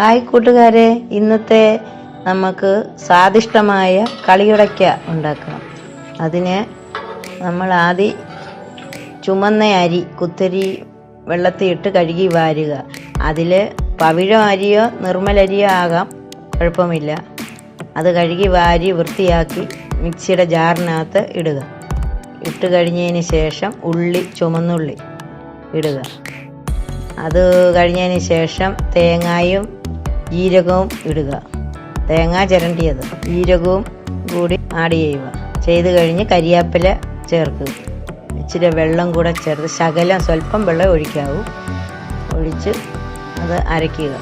Hi കൂട്ടുകാരെ ഇന്നത്തെ നമുക്ക് സ്വാദിഷ്ടമായ കളിയുടയ്ക്ക ഉണ്ടാക്കണം. അതിന് നമ്മൾ ആദ്യം ചുമന്ന അരി കുത്തരി വെള്ളത്തിൽ ഇട്ട് കഴുകി വാരുക. അതിൽ പവിഴം അരിയോ നിർമ്മലരിയോ ആകാം കുഴപ്പമില്ല. അത് കഴുകി വാരി വൃത്തിയാക്കി മിക്സിയുടെ ജാറിനകത്ത് ഇടുക. ഇട്ട് കഴിഞ്ഞതിന് ശേഷം ഉള്ളി ചുമന്നുള്ളി ഇടുക. അത് കഴിഞ്ഞതിന് ശേഷം തേങ്ങായും ജീരകവും ഇടുക. തേങ്ങ ചിരണ്ടിയത്. ജീരകവും കൂടി ആഡ് ചെയ്യുക. ചെയ്ത് കഴിഞ്ഞ് കരിയാപ്പില ചേർക്കുക. ഇച്ചിരി വെള്ളം കൂടെ ചേർത്ത് ശകലം സ്വല്പം വെള്ളം ഒഴിക്കാവൂ. ഒഴിച്ച് അത് അരയ്ക്കുക.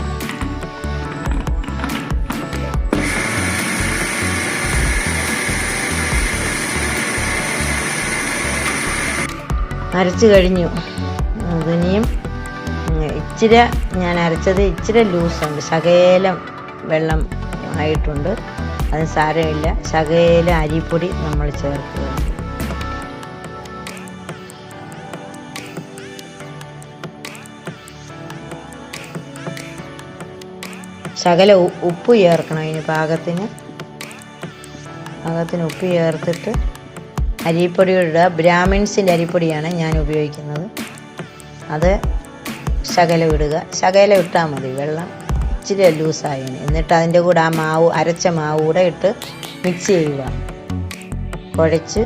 അരച്ചു കഴിഞ്ഞു. അതിനിയും ഇച്ചിരി ഞാൻ അരച്ചത് ഇച്ചിരി ലൂസുണ്ട് ശകേലം വെള്ളം ആയിട്ടുണ്ട്. അത് സാരമില്ല. ശകേലം അരിപ്പൊടി നമ്മൾ ചേർക്കുക. ശകല ഉപ്പ് ചേർക്കണം അതിന് പാകത്തിന്. പാകത്തിന് ഉപ്പ് ചേർത്തിട്ട് അരിപ്പൊടി ഇടുക. ബ്രാഹ്മിൺസിന്റെ അരിപ്പൊടിയാണ് ഞാൻ ഉപയോഗിക്കുന്നത്. അത് ശകലം ഇടുക ശകലം ഇട്ടാൽ മതി. വെള്ളം ഇച്ചിരി ലൂസായതിന് എന്നിട്ട് അതിന്റെ കൂടെ ആ മാവ് അരച്ച മാവ് കൂടെ ഇട്ട് മിക്സ് ചെയ്യുക. കുഴച്ച്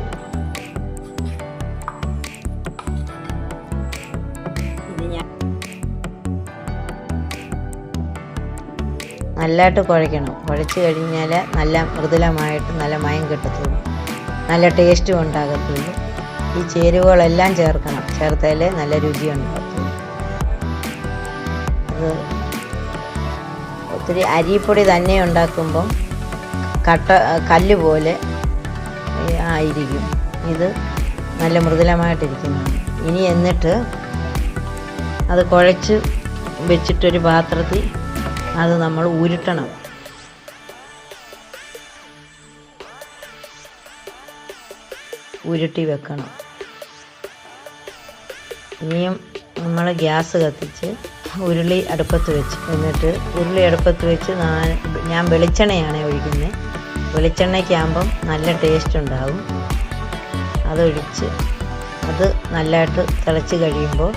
നല്ലതായിട്ട് കുഴയ്ക്കണം. കുഴച്ച് കഴിഞ്ഞാൽ നല്ല മൃദുലമായിട്ട് നല്ല മയം കിട്ടത്തുള്ളൂ. നല്ല ടേസ്റ്റും ഉണ്ടാകത്തുള്ളൂ. ഈ ചേരുവകളെല്ലാം ചേർക്കണം. ചേർത്താലേ നല്ല രുചി ഉണ്ടാകത്തുള്ളൂ അത് ഒത്തിരി അരിപ്പൊടി തന്നെ ഉണ്ടാക്കുമ്പം കട്ട കല്ല് പോലെ ആയിരിക്കും. ഇത് നല്ല മൃദുലമായിട്ടിരിക്കുന്നതാണ് ഇനി എന്നിട്ട് അത് കുഴച്ച് വെച്ചിട്ടൊരു പാത്രത്തിൽ അത് നമ്മൾ ഉരുട്ടണം. ഉരുട്ടി വെക്കണം. ഇനിയും നമ്മൾ ഗ്യാസ് കത്തിച്ച് ഉരുളി അടുപ്പത്ത് വെച്ച്. എന്നിട്ട് ഉരുളി അടുപ്പത്ത് വെച്ച് ഞാൻ വെളിച്ചെണ്ണയാണ് ഒഴിക്കുന്നത് വെളിച്ചെണ്ണയ്ക്കാകുമ്പം നല്ല ടേസ്റ്റ് ഉണ്ടാവും. അതൊഴിച്ച് അത് നല്ലതായിട്ട് തിളച്ച് കഴിയുമ്പോൾ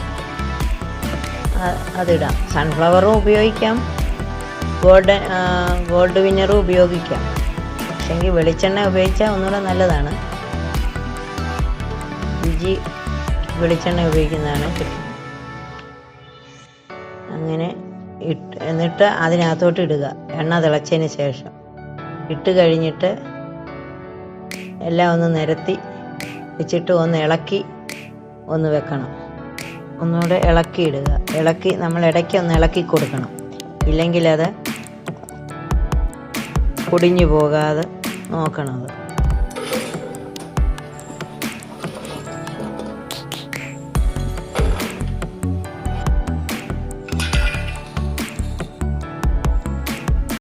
അതിടാം. സൺഫ്ലവറും ഉപയോഗിക്കാം. ഗോൾഡ് ഗോൾഡ് വിന്നറും ഉപയോഗിക്കാം. പക്ഷെങ്കിൽ വെളിച്ചെണ്ണ ഉപയോഗിച്ചാൽ ഒന്നുകൂടെ നല്ലതാണ്. രുചി വെളിച്ചെണ്ണ ഉപയോഗിക്കുന്നതാണ് കിട്ടുന്നത്. അങ്ങനെ ഇട്ട് എന്നിട്ട് അതിനകത്തോട്ട് ഇടുക. എണ്ണ തിളച്ചതിന് ശേഷം. ഇട്ട് കഴിഞ്ഞിട്ട് എല്ലാം ഒന്ന് നിരത്തി വെച്ചിട്ട് ഒന്ന് ഇളക്കി ഒന്ന് വെക്കണം. ഒന്നുകൂടെ ഇളക്കി ഇടുക. ഇളക്കി നമ്മൾ ഇടയ്ക്ക് ഒന്ന് ഇളക്കി കൊടുക്കണം. ഇല്ലെങ്കിൽ അത് പൊടിഞ്ഞു പോകാതെ നോക്കണം അത്.